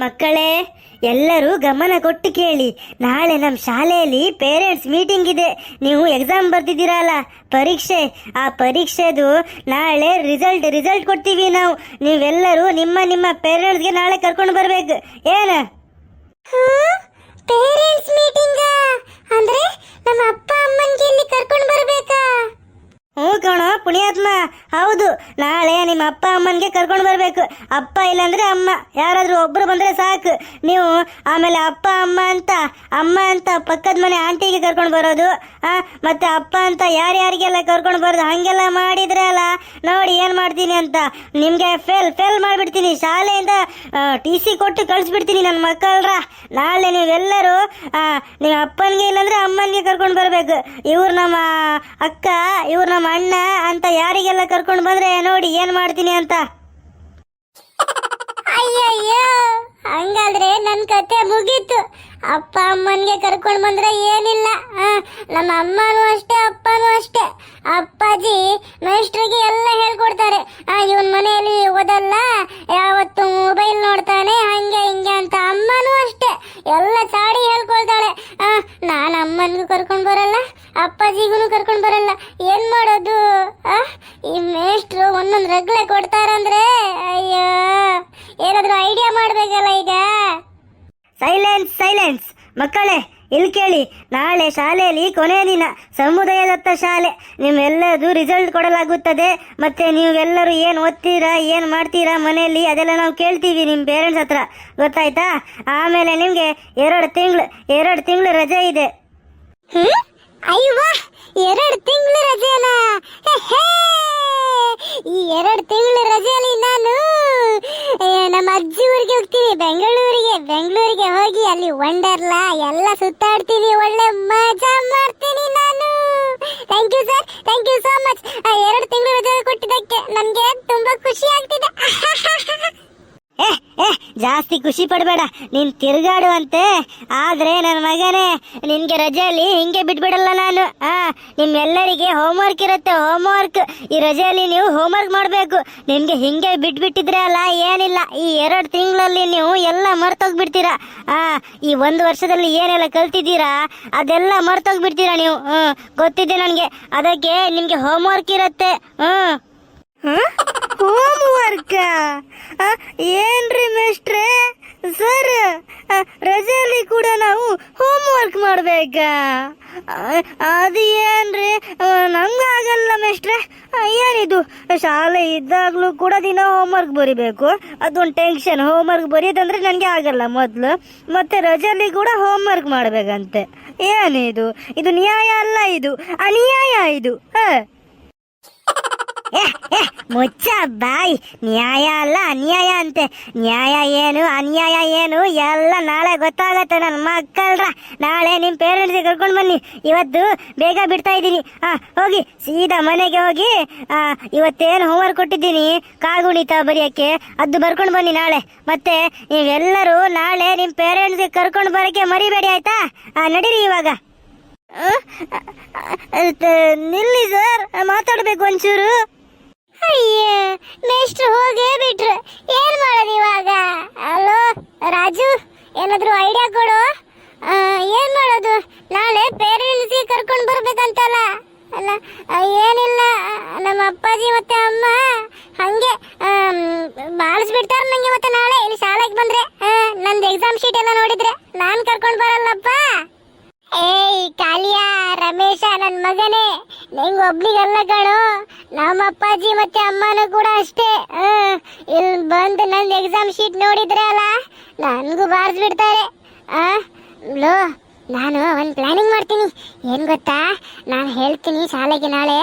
ಮಕ್ಕಳೇ, ಎಲ್ಲರೂ ಗಮನ ಕೊಟ್ಟು ಕೇಳಿ. ನಾಳೆ ನಮ್ಮ ಶಾಲೆಯಲ್ಲಿ ಪೇರೆಂಟ್ಸ್ ಮೀಟಿಂಗ್ ಇದೆ. ನೀವು ಎಕ್ಸಾಮ್ ಬರ್ತಿದ್ದೀರಲ್ಲ ಪರೀಕ್ಷೆ. ಆ ಪರೀಕ್ಷೆದು ನಾಳೆ ರಿಸಲ್ಟ್ ರಿಸಲ್ಟ್ ಕೊಡ್ತೀವಿ ನಾವು. ನೀವೆಲ್ಲರೂ ನಿಮ್ಮ ನಿಮ್ಮ ಪೇರೆಂಟ್ಸ್ಗೆ ನಾಳೆ ಕರ್ಕೊಂಡು ಬರಬೇಕು. ಏನ? ಪೇರೆಂಟ್ಸ್ ಮೀಟಿಂಗ್ ಅಂದ್ರೆ ನಮ್ಮ ಅಪ್ಪ, ಅಮ್ಮನಿಗೆ ಇಲ್ಲಿ ಕರ್ಕೊಂಡು ಬರ್ಬೇಕಾ? ಕಣೋ ಪುಣ್ಯಾತ್ಮ. ಹೌದು, ನಾಳೆ ನಿಮ್ಮ ಅಪ್ಪ ಅಮ್ಮನಿಗೆ ಕರ್ಕೊಂಡು ಬರಬೇಕು. ಅಪ್ಪ ಇಲ್ಲಾಂದ್ರೆ ಅಮ್ಮ. ಯಾರಾದರೂ ಒಬ್ಬರು ಬಂದರೆ ಸಾಕು. ನೀವು ಆಮೇಲೆ ಅಪ್ಪ, ಅಮ್ಮ ಅಂತ ಅಮ್ಮ ಅಂತ ಪಕ್ಕದ ಮನೆ ಆಂಟಿಗೆ ಕರ್ಕೊಂಡು ಬರೋದು. ಮತ್ತೆ ಅಪ್ಪ ಅಂತ ಯಾರ್ಯಾರಿಗೆಲ್ಲ ಕರ್ಕೊಂಡು ಬರೋದು? ಹಾಗೆಲ್ಲ ಮಾಡಿದ್ರೆ ಅಲ್ಲ. ನೋಡಿ ಏನು ಮಾಡ್ತೀನಿ ಅಂತ. ನಿಮಗೆ ಫೇಲ್ ಫೇಲ್ ಮಾಡಿಬಿಡ್ತೀನಿ. ಶಾಲೆಯಿಂದ ಟಿ ಸಿ ಕೊಟ್ಟು ಕಳಿಸ್ಬಿಡ್ತೀನಿ ನನ್ನ ಮಕ್ಕಳ್ರ. ನಾಳೆ ನೀವೆಲ್ಲರೂ ನಿಮ್ಮ ಅಪ್ಪನಿಗೆ ಇಲ್ಲಂದ್ರೆ ಅಮ್ಮನಿಗೆ ಕರ್ಕೊಂಡು ಬರಬೇಕು. ಇವ್ರು ನಮ್ಮ ಅಕ್ಕ, ಇವ್ರು ನಮ್ಮ ಅಣ್ಣ ಅಂತ ಯಾರಿಗೆಲ್ಲ ಕರ್ಕೊಂಡು ಬಂದ್ರೆ ನೋಡಿ ಏನ್ ಮಾಡ್ತೀನಿ ಅಂತ? ಅಯ್ಯಯ್ಯೋ, ಹಂಗಾದ್ರೆ ನನ್ನ ಕತೆ ಮುಗೀತು. ಅಪ್ಪ ಅಮ್ಮನ್ಗೆ ಕರ್ಕೊಂಡು ಬಂದ್ರೆ ಏನಿಲ್ಲ. ನಮ್ಮ ಅಮ್ಮನೂ ಅಷ್ಟೇ, ಅಪ್ಪನೂ ಅಷ್ಟೇ. ಅಪ್ಪಾಜಿ ಮೇಷ್ಟ್ರಿಗೆ ಎಲ್ಲ ಹೇಳ್ಕೊಡ್ತಾರೆ. ಇವನ್ ಮನೆಯಲ್ಲಿ ಓದಲ್ಲ, ಯಾವತ್ತು ಮೊಬೈಲ್ ನೋಡ್ತಾನೆ, ಹಂಗೆ ಹಿಂಗೆ ಅಂತ ಅಮ್ಮನೂ ಅಷ್ಟೇ. ಎಲ್ಲ ಚಾಡಿ ಹೇಳ್ಕೊಳ್ತಾಳೆ. ನಾನು ಅಮ್ಮನಿಗೂ ಕರ್ಕೊಂಡು ಬರಲ್ಲ. ಅಪ್ಪಾಜಿಗೂ ಕರ್ಕೊಂಡು ಬರಲ್ಲ. ಏನ್ ಮಾಡೋದು? ಆ, ಈ ಮೇಷ್ಟ್ರು ಒಂದೊಂದು ರಗ್ಳೆ ಕೊಡ್ತಾರಂದ್ರೆ ಅಯ್ಯೋ ಏನಾದ್ರೂ ಐಡಿಯಾ ಮಾಡ್ಬೇಕಲ್ಲ ಈಗ? ಸೈಲೆನ್ಸ್ ಸೈಲೆನ್ಸ್ ಮಕ್ಕಳೇ ಇಲ್ಲಿ ಕೇಳಿ. ನಾಳೆ ಶಾಲೆಯಲ್ಲಿ ಕೊನೆಯ ದಿನ ಸಮುದಾಯ ದತ್ತ ಶಾಲೆ. ನಿಮ್ಮೆಲ್ಲದು ರಿಸಲ್ಟ್ ಕೊಡಲಾಗುತ್ತದೆ. ಮತ್ತೆ ನೀವೆಲ್ಲರೂ ಏನು ಓದ್ತೀರಾ ಏನು ಮಾಡ್ತೀರಾ ಮನೆಯಲ್ಲಿ ಅದೆಲ್ಲ ನಾವು ಕೇಳ್ತೀವಿ ನಿಮ್ಮ ಪೇರೆಂಟ್ಸ್ ಹತ್ರ. ಗೊತ್ತಾಯ್ತಾ? ಆಮೇಲೆ ನಿಮಗೆ ಎರಡು ತಿಂಗಳು ಎರಡು ತಿಂಗಳು ರಜೆ ಇದೆ. ಅಯ್ಯವ್ವ, ಎರಡು ತಿಂಗಳು ರಜೆನಾ. ಈ ಎರಡು ತಿಂಗಳು ರಜೆಯಲ್ಲಿ ನಾನು ನಮ್ಮ ಅಜ್ಜಿ ಊರಿಗೆ ಹೋಗ್ತೀನಿ, ಬೆಂಗಳೂರಿಗೆ ಬೆಂಗಳೂರಿಗೆ ಹೋಗಿ ಅಲ್ಲಿ ವಂಡರ್ಲಾ ಎಲ್ಲ ಸುತ್ತಾಡ್ತೀನಿ, ಒಳ್ಳೆ ಮಜಾ ಮಾಡ್ತೀನಿ ನಾನು. Thank you sir thank you so much ಎರಡು ತಿಂಗಳು ರಜೆ ಕೊಟ್ಟಿದ್ದಕ್ಕೆ ನನಗೆ ತುಂಬ ಖುಷಿ ಆಗ್ತಿದೆ. ಜಾಸ್ತಿ ಖುಷಿ ಪಡಬೇಡ. ನೀನ್ ತಿರುಗಾಡುವಂತೆ. ಆದ್ರೆ ನನ್ನ ಮಗನೇ, ನಿನ್ಗೆ ರಜೆಯಲ್ಲಿ ಹಿಂಗೆ ಬಿಟ್ಬಿಡಲ್ಲ ನಾನು. ಆ, ನಿಮ್ಮೆಲ್ಲರಿಗೆ ಹೋಮ್ವರ್ಕ್ ಇರುತ್ತೆ ಹೋಮ್ವರ್ಕ್ ಈ ರಜೆಯಲ್ಲಿ ನೀವು ಹೋಮ್ವರ್ಕ್ ಮಾಡಬೇಕು. ನಿಮ್ಗೆ ಹಿಂಗೆ ಬಿಟ್ಬಿಟ್ಟಿದ್ರೆ ಅಲ್ಲ, ಏನಿಲ್ಲ. ಈ ಎರಡು ತಿಂಗಳಲ್ಲಿ ನೀವು ಎಲ್ಲ ಮರ್ತೋಗ್ಬಿಡ್ತೀರಾ? ಆ, ಈ ಒಂದು ವರ್ಷದಲ್ಲಿ ಏನೆಲ್ಲ ಕಲ್ತಿದ್ದೀರಾ? ಅದೆಲ್ಲ ಮರ್ತೋಗ್ಬಿಡ್ತೀರಾ ನೀವು? ಹ್ಮ್ ಗೊತ್ತಿದೆ ನನಗೆ. ಅದಕ್ಕೆ ನಿಮಗೆ ಹೋಮ್ವರ್ಕ್ ಇರುತ್ತೆ. ಹ್ಮ್ ಹೋಮ್ ವರ್ಕ್ ಏನ್ರಿ ಮೇಷ್ಟ್ರೆ ಸರ್ ರಜೆಯಲ್ಲಿ ಕೂಡ ನಾವು ಹೋಮ್ ವರ್ಕ್ ಮಾಡ್ಬೇಕಾ ಅದು ಏನ್ರಿ? ಆಗಲ್ಲ ಮೇಷ್ಟ್ರೆ ಏನಿದು? ಶಾಲೆ ಇದ್ದಾಗಲೂ ಕೂಡ ದಿನ ಹೋಮ್ ವರ್ಕ್ ಬರಿಬೇಕು. ಅದೊಂದು ಟೆನ್ಷನ್ ಹೋಮ್ ವರ್ಕ್ ಬರೆಯೋದಂದ್ರೆ ನನಗೆ ಆಗಲ್ಲ ಮೊದಲು. ಮತ್ತೆ ರಜೆಯಲ್ಲಿ ಕೂಡ ಹೋಮ್ ವರ್ಕ್ ಮಾಡಬೇಕಂತೆ. ಏನಿದು? ಇದು ನ್ಯಾಯ ಅಲ್ಲ ಇದು. ಅನ್ಯಾಯ ಇದು. ಹಾಂ. ಮುಚ್ಚ ಬಾಯ್. ನ್ಯಾಯ ಅಲ್ಲ ಅನ್ಯಾಯ ಅಂತೆ. ನ್ಯಾಯ ಏನು ಅನ್ಯಾಯ ಏನು ಎಲ್ಲ ನಾಳೆ ಗೊತ್ತಾಗತ್ತೆ ನನ್ನ ಮಕ್ಕಳ್ರ. ನಾಳೆ ನಿಮ್ಮ ಪೇರೆಂಟ್ಸ್ ಕರ್ಕೊಂಡು ಬನ್ನಿ. ಇವತ್ತು ಬೇಗ ಬಿಡ್ತಾ ಇದ್ದೀನಿ. ಹಾ ಹೋಗಿ ಸೀದಾ ಮನೆಗೆ ಹೋಗಿ ಇವತ್ತೇನು ಹೋಮ್ವರ್ಕ್ ಕೊಟ್ಟಿದ್ದೀನಿ. ಕಾಗುಣಿತ ಬರೆಯೋಕ್ಕೆ. ಅದು ಬರ್ಕೊಂಡು ಬನ್ನಿ ನಾಳೆ. ಮತ್ತೆ ನೀವೆಲ್ಲರೂ ನಾಳೆ ನಿಮ್ಮ ಪೇರೆಂಟ್ಸ್ ಕರ್ಕೊಂಡು ಬರೋಕ್ಕೆ ಮರಿಬೇಡಿ ಆಯ್ತಾ? ಆ, ನಡೀರಿ ಇವಾಗ. ನಿಲ್ಲಿ ಸರ್ ಮಾತಾಡಬೇಕು ಒಂಚೂರು ಅಯ್ಯ ಮೇಷ್ಟ್ರು ಹೋಗೇ ಬಿಟ್ರು ಏನ್ ಮಾಡೋದು ಇವಾಗ ಹಲೋ ರಾಜು ಏನಾದ್ರು ಐಡಿಯಾ ಕೊಡು. ಏನ್ ಮಾಡೋದು? ನಾಳೆ ಪೇರೆಂಟ್ಸ್ ಕರ್ಕೊಂಡು ಬರ್ಬೇಕಂತಲ್ಲ. ಅಲ್ಲ ಏನಿಲ್ಲ. ನಮ್ಮ ಅಪ್ಪಾಜಿ ಮತ್ತೆ ಅಮ್ಮ ಹಂಗೆ ಬಾಳಿಸ್ಬಿಡ್ತಾರ ನಂಗೆ ಮತ್ತೆ ನಾಳೆ. ಇಲ್ಲಿ ಶಾಲೆಗೆ ಬಂದ್ರೆ ನಂದು ಎಕ್ಸಾಮ್ ಶೀಟ್ ಎಲ್ಲ ನೋಡಿದ್ರೆ ನಾನು ಕರ್ಕೊಂಡು ಬರಲ್ಲಪ್ಪ. ಏಯ್, ಕಾಲಿಯ, ರಮೇಶ ನನ್ನ ಮಗನೇ. ನಿಂಗ್ ಒಬ್ಳಿಗಲ್ಲ ಕಣು. ನಮ್ಮ ಅಪ್ಪಾಜಿ ಮತ್ತೆ ಅಮ್ಮನೂ ಕೂಡ ಅಷ್ಟೇ. ಇಲ್ಲಿ ಬಂದು ನಂದು ಎಕ್ಸಾಮ್ ಶೀಟ್ ನೋಡಿದ್ರೆ ಅಲ್ಲ ನನ್ಗೂ ಬಾರ್ಸ್ ಬಿಡ್ತಾರೆ. ಲೋ ನಾನು ಒಂದು ಪ್ಲಾನಿಂಗ್ ಮಾಡ್ತೀನಿ. ಏನು ಗೊತ್ತಾ? ನಾನು ಹೇಳ್ತೀನಿ ಶಾಲೆಗೆ ನಾಳೆ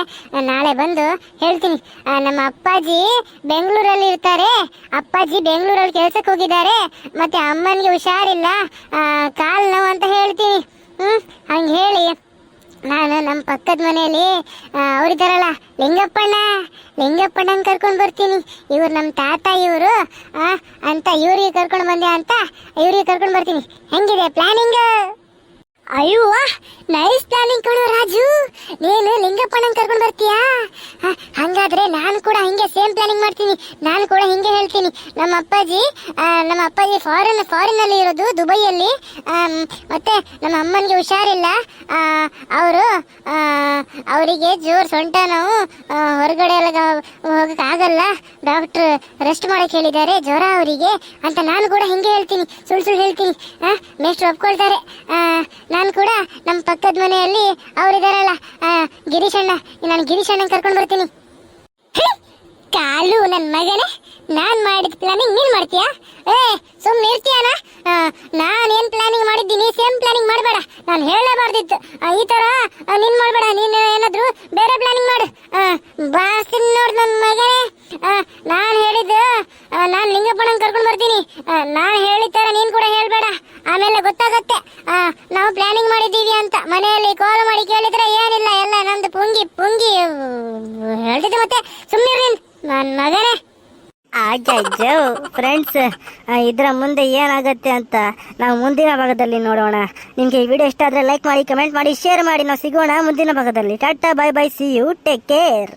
ನಾಳೆ ಬಂದು ಹೇಳ್ತೀನಿ. ನಮ್ಮ ಅಪ್ಪಾಜಿ ಬೆಂಗಳೂರಲ್ಲಿ ಇರ್ತಾರೆ. ಅಪ್ಪಾಜಿ ಬೆಂಗಳೂರಲ್ಲಿ ಕೆಲ್ಸಕ್ಕೆ ಹೋಗಿದ್ದಾರೆ. ಮತ್ತು ಅಮ್ಮನಿಗೆ ಹುಷಾರಿಲ್ಲ. ಕಾಲ್ ನೋವು ಅಂತ ಹೇಳ್ತೀನಿ. ಹ್ಞೂ ಹಂಗೆ ಹೇಳಿ. ನಾನು ನಮ್ಮ ಪಕ್ಕದ ಮನೆಯಲ್ಲಿ ಅವರಿದ್ದಾರಲ್ಲ ಲಿಂಗಪ್ಪಣ್ಣ, ಲಿಂಗಪ್ಪಣ್ಣನ ಕರ್ಕೊಂಡು ಬರ್ತೀನಿ. ಇವ್ರು ನಮ್ಮ ತಾತ, ಇವರು ಅಂತ ಇವ್ರಿಗೆ ಕರ್ಕೊಂಡು ಬಂದೆ ಅಂತ ಇವ್ರಿಗೆ ಕರ್ಕೊಂಡು ಬರ್ತೀನಿ. ಹೆಂಗಿದೆ ಪ್ಲಾನಿಂಗ್ ಅಯ್ಯೋ ನೈಸ್ ಪ್ಲಾನಿಂಗ್ ಕಣೋ ರಾಜು. ನೀನು ಲಿಂಗಪ್ಪನ ಕರ್ಕೊಂಡು ಬರ್ತೀಯಾ? ಹಂಗಾದ್ರೆ ನಾನು ಕೂಡ ಹಿಂಗೆ ಸೇಮ್ ಪ್ಲಾನಿಂಗ್ ಮಾಡ್ತೀನಿ. ನಾನು ಕೂಡ ಹಿಂಗೆ ಹೇಳ್ತೀನಿ. ನಮ್ಮ ಅಪ್ಪಾಜಿ ನಮ್ಮ ಅಪ್ಪಾಜಿ ಫಾರಿನ್ ಫಾರಿನ್ ಅಲ್ಲಿ ಇರೋದು ದುಬೈಯಲ್ಲಿ. ಮತ್ತೆ ನಮ್ಮ ಅಮ್ಮನಿಗೆ ಹುಷಾರಿಲ್ಲ. ಅವರು ಅವರಿಗೆ ಜೋರ್ ಸೊಂಟ ನಾವು ಹೊರಗಡೆ ಎಲ್ಲ ಹೋಗಕ್ ಆಗಲ್ಲ. ಡಾಕ್ಟರ್ ರೆಸ್ಟ್ ಮಾಡಕ್ ಹೇಳಿದ್ದಾರೆ ಜ್ವರ ಅವರಿಗೆ ಅಂತ ನಾನು ಕೂಡ ಹಿಂಗೆ ಹೇಳ್ತೀನಿ. ಸುಳ್ಳು ಸುಳ್ಳು ಹೇಳ್ತೀನಿ. ಮೇಷ್ಟ್ರು ಒಪ್ಕೊಳ್ತಾರೆ. ನಾನು ಕೂಡ ನಮ್ಮ ಪಕ್ಕದ ಮನೆಯಲ್ಲಿ ಅವರಿದಾರಲ್ಲ ಗಿರೀಶ್ ಅಣ್ಣ ನಾನು ಗಿರೀಶ್ ಅಣ್ಣ ಕರ್ಕೊಂಡು ಬರ್ತೀನಿ. ಕಾಲು ನನ್ನ ಮಗನೇ. ನಾನು ಮಾಡಿದ ಪ್ಲಾನಿಂಗ್ ನೀನು ಮಾಡ್ತೀಯಾ? ಏ ಸುಮ್ಮನೆ ನಾನು ಏನು ಪ್ಲಾನಿಂಗ್ ಮಾಡಿದ್ದೀನಿ? ಸೇಮ್ ಪ್ಲಾನಿಂಗ್ ಮಾಡಬೇಡ. ನಾನು ಹೇಳಬಾರ್ದಿತ್ತು. ಆ, ಈ ತರ ನೀನು ಮಾಡಬೇಡ. ನೀನು ಏನಾದರೂ ಬೇರೆ ಪ್ಲಾನಿಂಗ್ ಮಾಡು. ಬಾಸ್ತೀನಿ ನೋಡ್ ನನ್ನ ಮಗನೇ. ನಾನು ಹೇಳಿದ್ದು ನಾನು ಲಿಂಗಪ್ಪನ ಕರ್ಕೊಂಡು ಬರ್ತೀನಿ. ನಾನು ಹೇಳಿದ ಥರ ನೀನು ಕೂಡ ಹೇಳಬೇಡ. ಆಮೇಲೆ ಗೊತ್ತಾಗತ್ತೆ. ಕಾಲ್ ಮಾಡಿ ಕೇಳಿದ್ರೆ ಏನಿಲ್ಲ, ಎಲ್ಲ ನಂದು ಪುಂಗಿ ಪುಂಗಿ ಹೇಳ್ತಿದ್ದೆ ಮತ್ತೆ. ಸುಮ್ಮನೆ ನನ್ನ ಮಗನೇ. ಅಜ್ಜೋ ಫ್ರೆಂಡ್ಸ್ ಇದರ ಮುಂದೆ ಏನಾಗುತ್ತೆ ಅಂತ ನಾವು ಮುಂದಿನ ಭಾಗದಲ್ಲಿ ನೋಡೋಣ. ನಿಮಗೆ ಈ ವಿಡಿಯೋ ಇಷ್ಟ ಆದರೆ ಲೈಕ್ ಮಾಡಿ ಕಮೆಂಟ್ ಮಾಡಿ ಶೇರ್ ಮಾಡಿ. ನಾವು ಸಿಗೋಣ ಮುಂದಿನ ಭಾಗದಲ್ಲಿ. Tata bye bye see you take care